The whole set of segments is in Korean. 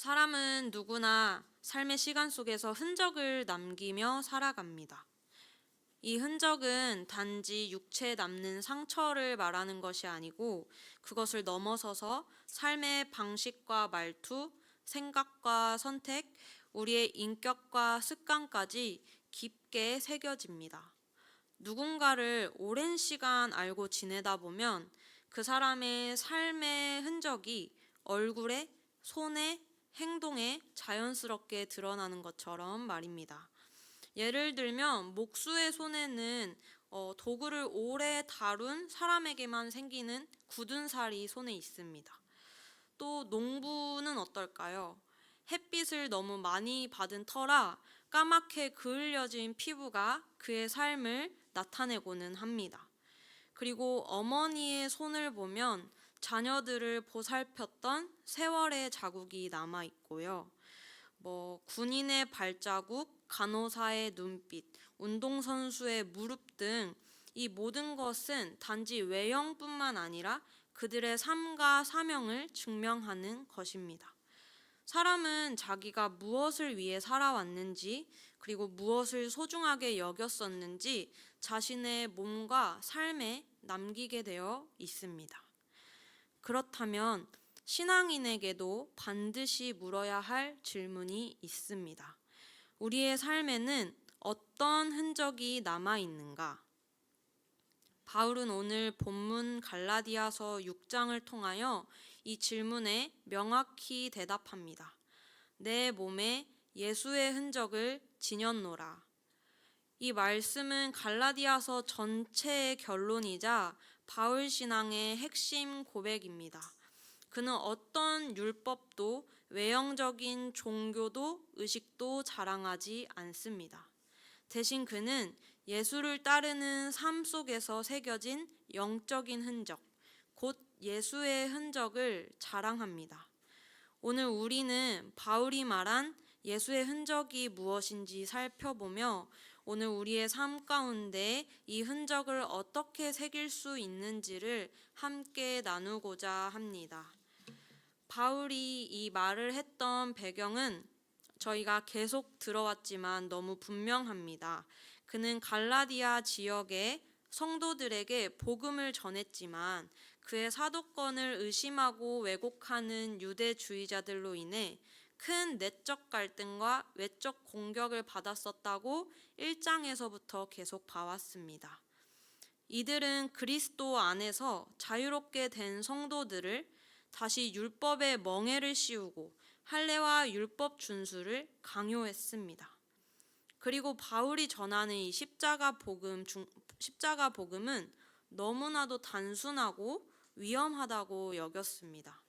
사람은 누구나 삶의 시간 속에서 흔적을 남기며 살아갑니다. 이 흔적은 단지 육체에 남는 상처를 말하는 것이 아니고 그것을 넘어서서 삶의 방식과 말투, 생각과 선택, 우리의 인격과 습관까지 깊게 새겨집니다. 누군가를 오랜 시간 알고 지내다 보면 그 사람의 삶의 흔적이 얼굴에, 손에, 행동에 자연스럽게 드러나는 것처럼 말입니다. 예를 들면 목수의 손에는 어, 도구를 오래 다룬 사람에게만 생기는 굳은 살이 손에 있습니다. 또 농부는 어떨까요? 햇빛을 너무 많이 받은 터라 까맣게 그을려진 피부가 그의 삶을 나타내고는 합니다. 그리고 어머니의 손을 보면 자녀들을 보살폈던 세월의 자국이 남아 있고요. 뭐 군인의 발자국, 간호사의 눈빛, 운동선수의 무릎 등 이 모든 것은 단지 외형뿐만 아니라 그들의 삶과 사명을 증명하는 것입니다. 사람은 자기가 무엇을 위해 살아왔는지, 그리고 무엇을 소중하게 여겼었는지 자신의 몸과 삶에 남기게 되어 있습니다. 그렇다면 신앙인에게도 반드시 물어야 할 질문이 있습니다. 우리의 삶에는 어떤 흔적이 남아 있는가? 바울은 오늘 본문 갈라디아서 6장을 통하여 이 질문에 명확히 대답합니다. 내 몸에 예수의 흔적을 지녔노라. 이 말씀은 갈라디아서 전체의 결론이자 바울 신앙의 핵심 고백입니다. 그는 어떤 율법도 외형적인 종교도 의식도 자랑하지 않습니다. 대신 그는 예수를 따르는 삶 속에서 새겨진 영적인 흔적, 곧 예수의 흔적을 자랑합니다. 오늘 우리는 바울이 말한 예수의 흔적이 무엇인지 살펴보며 오늘 우리의 삶 가운데 이 흔적을 어떻게 새길 수 있는지를 함께 나누고자 합니다. 바울이 이 말을 했던 배경은 저희가 계속 들어왔지만 너무 분명합니다. 그는 갈라디아 지역의 성도들에게 복음을 전했지만 그의 사도권을 의심하고 왜곡하는 유대주의자들로 인해 큰 내적 갈등과 외적 공격을 받았었다고 1장에서부터 계속 봐왔습니다. 이들은 그리스도 안에서 자유롭게 된 성도들을 다시 율법의 멍에를 씌우고 할례와 율법 준수를 강요했습니다. 그리고 바울이 전하는 이 십자가 복음 중, 십자가 복음은 너무나도 단순하고 위험하다고 여겼습니다.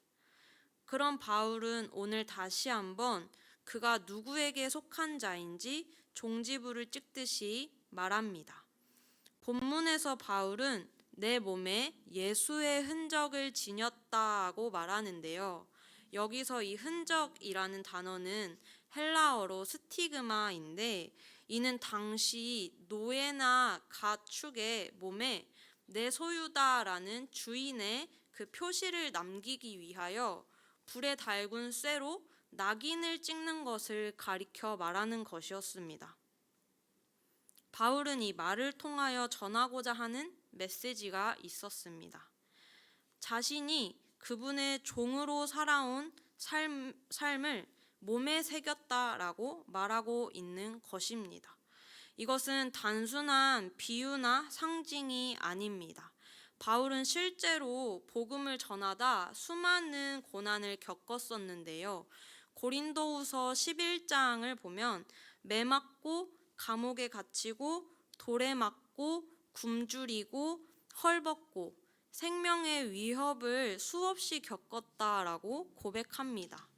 그런 바울은 오늘 다시 한번 그가 누구에게 속한 자인지 종지부를 찍듯이 말합니다. 본문에서 바울은 내 몸에 예수의 흔적을 지녔다고 말하는데요. 여기서 이 흔적이라는 단어는 헬라어로 스티그마인데 이는 당시 노예나 가축의 몸에 내 소유다라는 주인의 그 표시를 남기기 위하여 불에 달군 쇠로 낙인을 찍는 것을 가리켜 말하는 것이었습니다. 바울은 이 말을 통하여 전하고자 하는 메시지가 있었습니다. 자신이 그분의 종으로 살아온 삶, 삶을 몸에 새겼다라고 말하고 있는 것입니다. 이것은 단순한 비유나 상징이 아닙니다. 바울은 실제로 복음을 전하다 수많은 고난을 겪었었는데요. 고린도후서 11장을 보면 매 맞고 감옥에 갇히고 돌에 맞고 굶주리고 헐벗고 생명의 위협을 수없이 겪었다라고 고백합니다.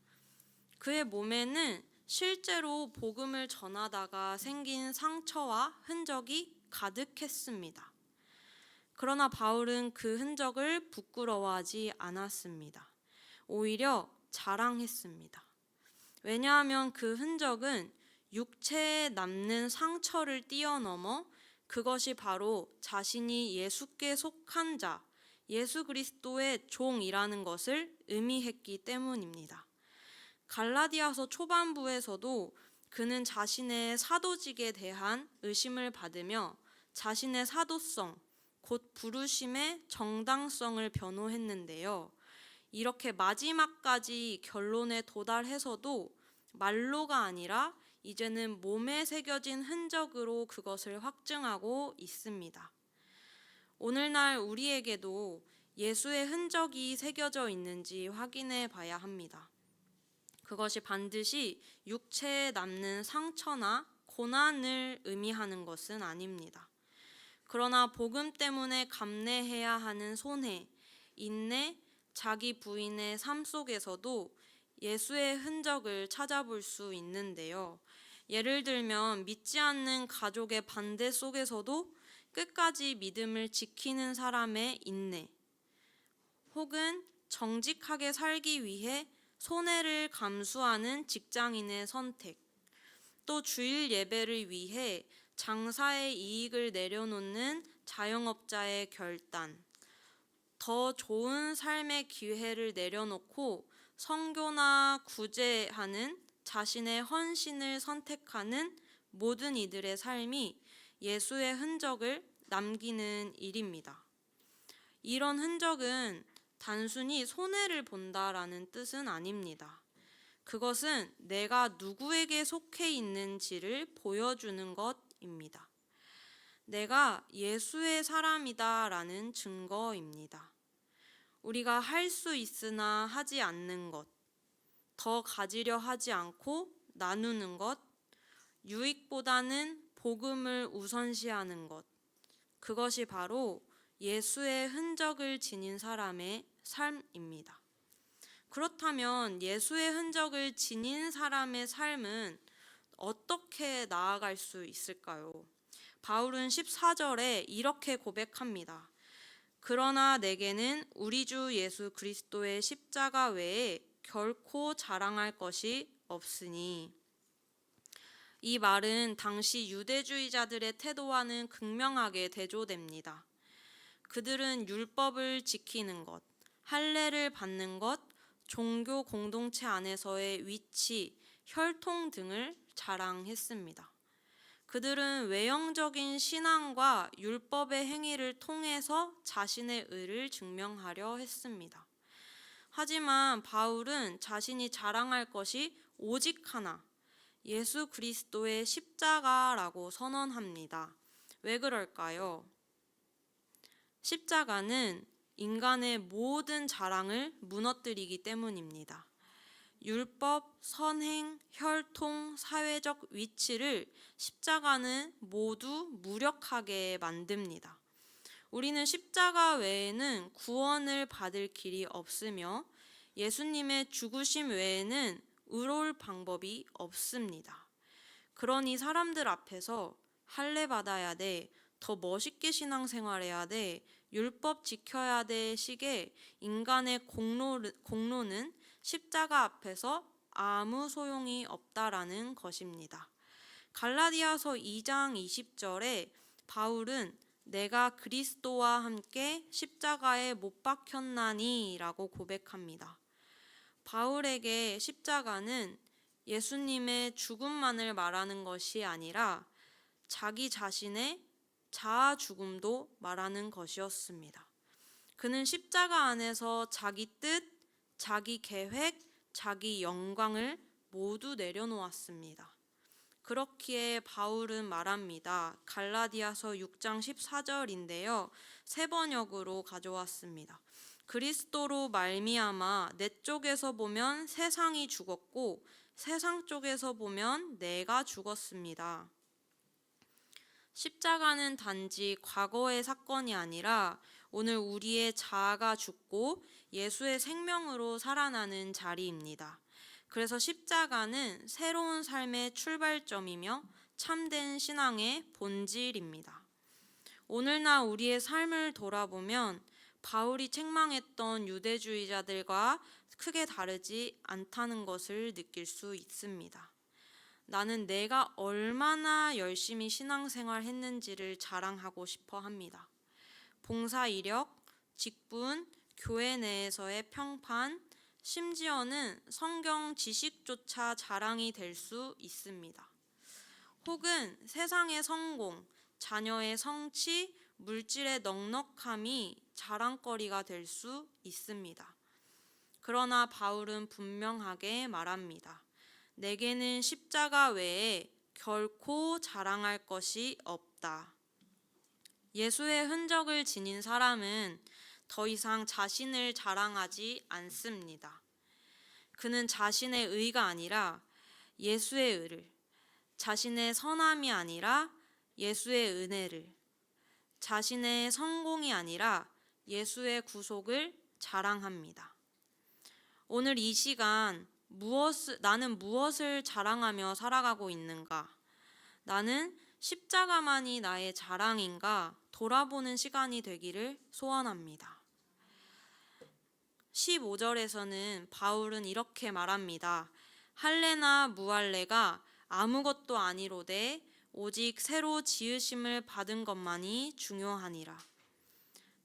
그의 몸에는 실제로 복음을 전하다가 생긴 상처와 흔적이 가득했습니다. 그러나 바울은 그 흔적을 부끄러워하지 않았습니다. 오히려 자랑했습니다. 왜냐하면 그 흔적은 육체에 남는 상처를 뛰어넘어 그것이 바로 자신이 예수께 속한 자, 예수 그리스도의 종이라는 것을 의미했기 때문입니다. 갈라디아서 초반부에서도 그는 자신의 사도직에 대한 의심을 받으며 자신의 사도성, 곧 부르심의 정당성을 변호했는데요. 이렇게 마지막까지 결론에 도달해서도 말로가 아니라 이제는 몸에 새겨진 흔적으로 그것을 확증하고 있습니다. 오늘날 우리에게도 예수의 흔적이 새겨져 있는지 확인해 봐야 합니다. 그것이 반드시 육체에 남는 상처나 고난을 의미하는 것은 아닙니다. 그러나 복음 때문에 감내해야 하는 손해, 인내, 자기 부인의 삶 속에서도 예수의 흔적을 찾아볼 수 있는데요. 예를 들면 믿지 않는 가족의 반대 속에서도 끝까지 믿음을 지키는 사람의 인내, 혹은 정직하게 살기 위해 손해를 감수하는 직장인의 선택, 또 주일 예배를 위해 장사의 이익을 내려놓는 자영업자의 결단, 더 좋은 삶의 기회를 내려놓고 성교나 구제하는 자신의 헌신을 선택하는 모든 이들의 삶이 예수의 흔적을 남기는 일입니다. 이런 흔적은 단순히 손해를 본다라는 뜻은 아닙니다. 그것은 내가 누구에게 속해 있는지를 보여주는 것 입니다. 내가 예수의 사람이다 라는 증거입니다. 우리가 할 수 있으나 하지 않는 것, 더 가지려 하지 않고 나누는 것, 유익보다는 복음을 우선시하는 것, 그것이 바로 예수의 흔적을 지닌 사람의 삶입니다. 그렇다면 예수의 흔적을 지닌 사람의 삶은 어떻게 나아갈 수 있을까요? 바울은 14절에 이렇게 고백합니다. 그러나 내게는 우리 주 예수 그리스도의 십자가 외에 결코 자랑할 것이 없으니 이 말은 당시 유대주의자들의 태도와는 극명하게 대조됩니다. 그들은 율법을 지키는 것, 할례를 받는 것, 종교 공동체 안에서의 위치, 혈통 등을 자랑했습니다. 그들은 외형적인 신앙과 율법의 행위를 통해서 자신의 의를 증명하려 했습니다. 하지만 바울은 자신이 자랑할 것이 오직 하나, 예수 그리스도의 십자가라고 선언합니다. 왜 그럴까요? 십자가는 인간의 모든 자랑을 무너뜨리기 때문입니다. 율법, 선행, 혈통, 사회적 위치를 십자가는 모두 무력하게 만듭니다. 우리는 십자가 외에는 구원을 받을 길이 없으며 예수님의 죽으심 외에는 의로울 방법이 없습니다. 그러니 사람들 앞에서 할례 받아야 돼, 더 멋있게 신앙생활해야 돼, 율법 지켜야 돼 식의 인간의 공로, 공로는 십자가 앞에서 아무 소용이 없다라는 것입니다. 갈라디아서 2장 20절에 바울은 내가 그리스도와 함께 십자가에 못 박혔나니라고 고백합니다. 바울에게 십자가는 예수님의 죽음만을 말하는 것이 아니라 자기 자신의 자아 죽음도 말하는 것이었습니다. 그는 십자가 안에서 자기 뜻, 자기 계획, 자기 영광을 모두 내려놓았습니다. 그렇기에 바울은 말합니다. 갈라디아서 6장 14절인데요. 세 번역으로 가져왔습니다. 그리스도로 말미암아 내 쪽에서 보면 세상이 죽었고 세상 쪽에서 보면 내가 죽었습니다. 십자가는 단지 과거의 사건이 아니라 오늘 우리의 자아가 죽고 예수의 생명으로 살아나는 자리입니다. 그래서 십자가는 새로운 삶의 출발점이며 참된 신앙의 본질입니다. 오늘날 우리의 삶을 돌아보면 바울이 책망했던 유대주의자들과 크게 다르지 않다는 것을 느낄 수 있습니다. 나는 내가 얼마나 열심히 신앙생활 했는지를 자랑하고 싶어 합니다. 봉사 이력, 직분, 교회 내에서의 평판, 심지어는 성경 지식조차 자랑이 될 수 있습니다. 혹은 세상의 성공, 자녀의 성취, 물질의 넉넉함이 자랑거리가 될 수 있습니다. 그러나 바울은 분명하게 말합니다. 내게는 십자가 외에 결코 자랑할 것이 없다. 예수의 흔적을 지닌 사람은 더 이상 자신을 자랑하지 않습니다. 그는 자신의 의가 아니라 예수의 의를, 자신의 선함이 아니라 예수의 은혜를, 자신의 성공이 아니라 예수의 구속을 자랑합니다. 오늘 이 시간 무엇 나는 무엇을 자랑하며 살아가고 있는가? 나는 십자가만이 나의 자랑인가 돌아보는 시간이 되기를 소원합니다. 15절에서는 바울은 이렇게 말합니다. 할례나 무할례가 아무것도 아니로되 오직 새로 지으심을 받은 것만이 중요하니라.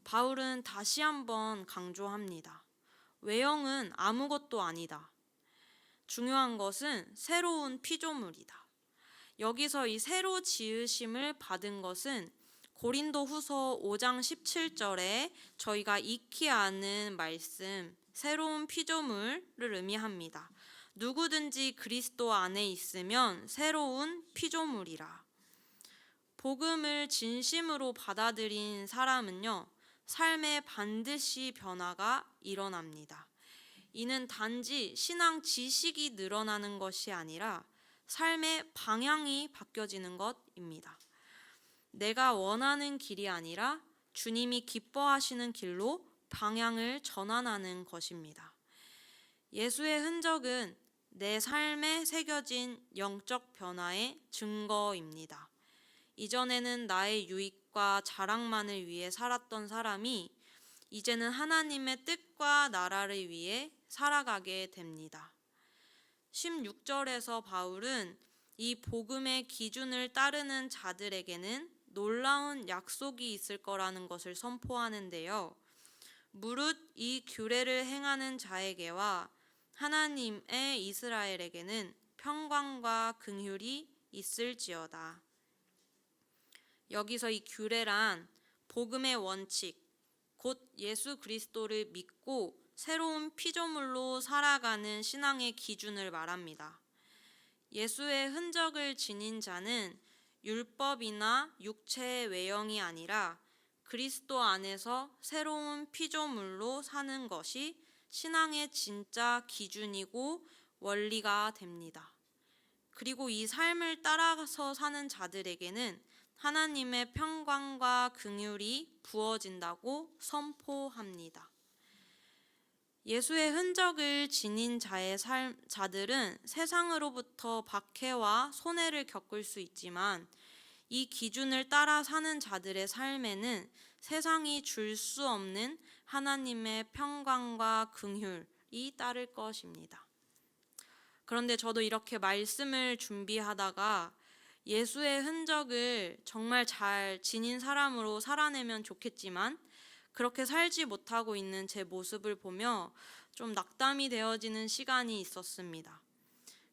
바울은 다시 한번 강조합니다. 외형은 아무것도 아니다. 중요한 것은 새로운 피조물이다. 여기서 이 새로 지으심을 받은 것은 고린도 후서 5장 17절에 저희가 익히 아는 말씀, 새로운 피조물을 의미합니다. 누구든지 그리스도 안에 있으면 새로운 피조물이라. 복음을 진심으로 받아들인 사람은요, 삶에 반드시 변화가 일어납니다. 이는 단지 신앙 지식이 늘어나는 것이 아니라 삶의 방향이 바뀌어지는 것입니다. 내가 원하는 길이 아니라 주님이 기뻐하시는 길로 방향을 전환하는 것입니다. 예수의 흔적은 내 삶에 새겨진 영적 변화의 증거입니다. 이전에는 나의 유익과 자랑만을 위해 살았던 사람이 이제는 하나님의 뜻과 나라를 위해 살아가게 됩니다. 16절에서 바울은 이 복음의 기준을 따르는 자들에게는 놀라운 약속이 있을 거라는 것을 선포하는데요. 무릇 이 규례를 행하는 자에게와 하나님의 이스라엘에게는 평강과 긍휼이 있을지어다. 여기서 이 규례란 복음의 원칙, 곧 예수 그리스도를 믿고 새로운 피조물로 살아가는 신앙의 기준을 말합니다. 예수의 흔적을 지닌 자는 율법이나 육체의 외형이 아니라 그리스도 안에서 새로운 피조물로 사는 것이 신앙의 진짜 기준이고 원리가 됩니다. 그리고 이 삶을 따라서 사는 자들에게는 하나님의 평강과 긍휼이 부어진다고 선포합니다. 예수의 흔적을 지닌 자의 삶, 자들은 세상으로부터 박해와 손해를 겪을 수 있지만 이 기준을 따라 사는 자들의 삶에는 세상이 줄 수 없는 하나님의 평강과 긍휼이 따를 것입니다. 그런데 저도 이렇게 말씀을 준비하다가 예수의 흔적을 정말 잘 지닌 사람으로 살아내면 좋겠지만 그렇게 살지 못하고 있는 제 모습을 보며 좀 낙담이 되어지는 시간이 있었습니다.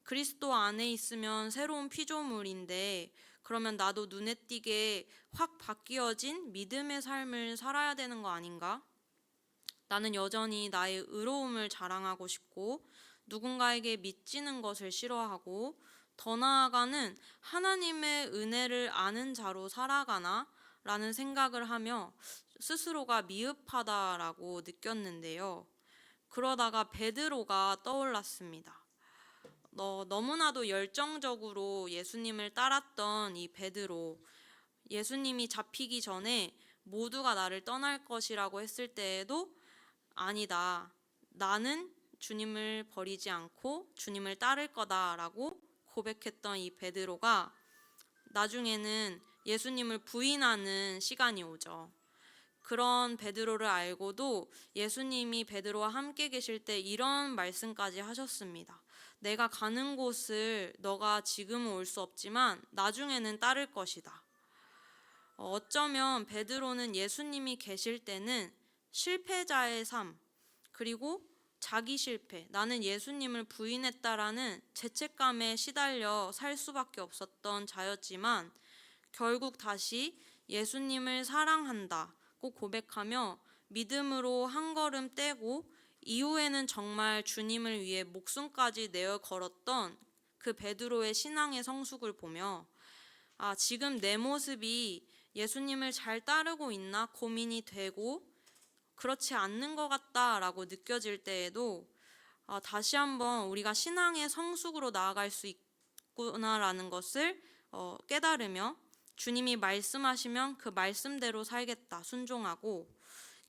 그리스도 안에 있으면 새로운 피조물인데 그러면 나도 눈에 띄게 확 바뀌어진 믿음의 삶을 살아야 되는 거 아닌가? 나는 여전히 나의 의로움을 자랑하고 싶고 누군가에게 믿지는 것을 싫어하고 더 나아가는 하나님의 은혜를 아는 자로 살아가나? 라는 생각을 하며 스스로가 미흡하다라고 느꼈는데요. 그러다가 베드로가 떠올랐습니다. 너 너무나도 열정적으로 예수님을 따랐던 이 베드로 예수님이 잡히기 전에 모두가 나를 떠날 것이라고 했을 때에도 아니다. 나는 주님을 버리지 않고 주님을 따를 거다라고 고백했던 이 베드로가 나중에는 예수님을 부인하는 시간이 오죠. 그런 베드로를 알고도 예수님이 베드로와 함께 계실 때 이런 말씀까지 하셨습니다. 내가 가는 곳을 너가 지금은 올 수 없지만 나중에는 따를 것이다. 어쩌면 베드로는 예수님이 계실 때는 실패자의 삶, 그리고 자기 실패, 나는 예수님을 부인했다라는 죄책감에 시달려 살 수밖에 없었던 자였지만 결국 다시 예수님을 사랑한다 고 고백하며 믿음으로 한 걸음 떼고 이후에는 정말 주님을 위해 목숨까지 내어 걸었던 그 베드로의 신앙의 성숙을 보며 아, 지금 내 모습이 예수님을 잘 따르고 있나 고민이 되고 그렇지 않는 것 같다라고 느껴질 때에도 아, 다시 한번 우리가 신앙의 성숙으로 나아갈 수 있구나라는 것을 어, 깨달으며 주님이 말씀하시면 그 말씀대로 살겠다 순종하고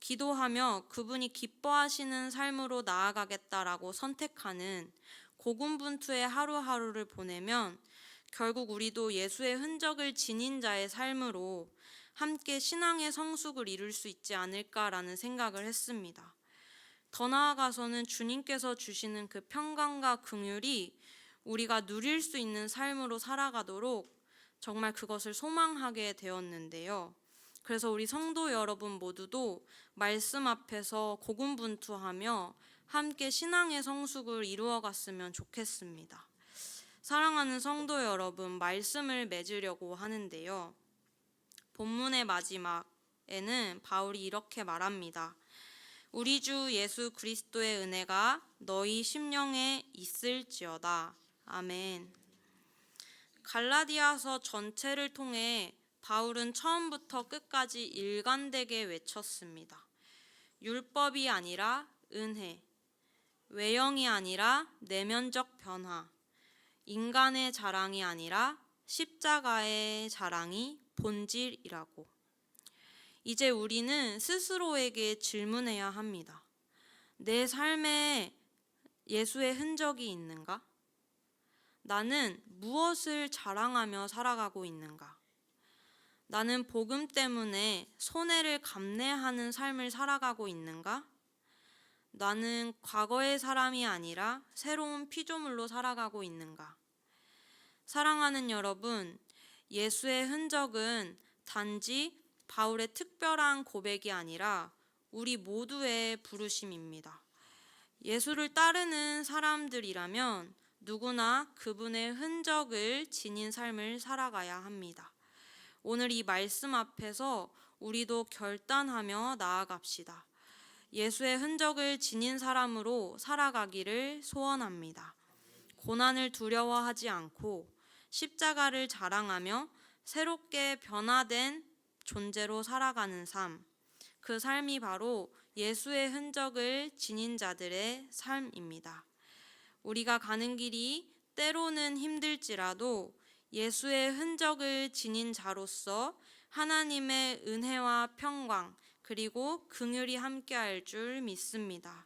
기도하며 그분이 기뻐하시는 삶으로 나아가겠다라고 선택하는 고군분투의 하루하루를 보내면 결국 우리도 예수의 흔적을 지닌 자의 삶으로 함께 신앙의 성숙을 이룰 수 있지 않을까라는 생각을 했습니다. 더 나아가서는 주님께서 주시는 그 평강과 긍휼이 우리가 누릴 수 있는 삶으로 살아가도록 정말 그것을 소망하게 되었는데요. 그래서 우리 성도 여러분 모두도 말씀 앞에서 고군분투하며 함께 신앙의 성숙을 이루어 갔으면 좋겠습니다. 사랑하는 성도 여러분, 말씀을 맺으려고 하는데요. 본문의 마지막에는 바울이 이렇게 말합니다. 우리 주 예수 그리스도의 은혜가 너희 심령에 있을지어다. 아멘. 갈라디아서 전체를 통해 바울은 처음부터 끝까지 일관되게 외쳤습니다. 율법이 아니라 은혜, 외형이 아니라 내면적 변화, 인간의 자랑이 아니라 십자가의 자랑이 본질이라고. 이제 우리는 스스로에게 질문해야 합니다. 내 삶에 예수의 흔적이 있는가? 나는 무엇을 자랑하며 살아가고 있는가? 나는 복음 때문에 손해를 감내하는 삶을 살아가고 있는가? 나는 과거의 사람이 아니라 새로운 피조물로 살아가고 있는가? 사랑하는 여러분, 예수의 흔적은 단지 바울의 특별한 고백이 아니라 우리 모두의 부르심입니다. 예수를 따르는 사람들이라면 누구나 그분의 흔적을 지닌 삶을 살아가야 합니다. 오늘 이 말씀 앞에서 우리도 결단하며 나아갑시다. 예수의 흔적을 지닌 사람으로 살아가기를 소원합니다. 고난을 두려워하지 않고 십자가를 자랑하며 새롭게 변화된 존재로 살아가는 삶. 그 삶이 바로 예수의 흔적을 지닌 자들의 삶입니다. 우리가 가는 길이 때로는 힘들지라도 예수의 흔적을 지닌 자로서 하나님의 은혜와 평강 그리고 긍휼이 함께할 줄 믿습니다.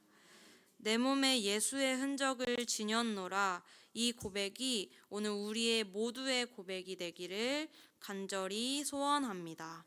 내 몸에 예수의 흔적을 지녔노라 이 고백이 오늘 우리의 모두의 고백이 되기를 간절히 소원합니다.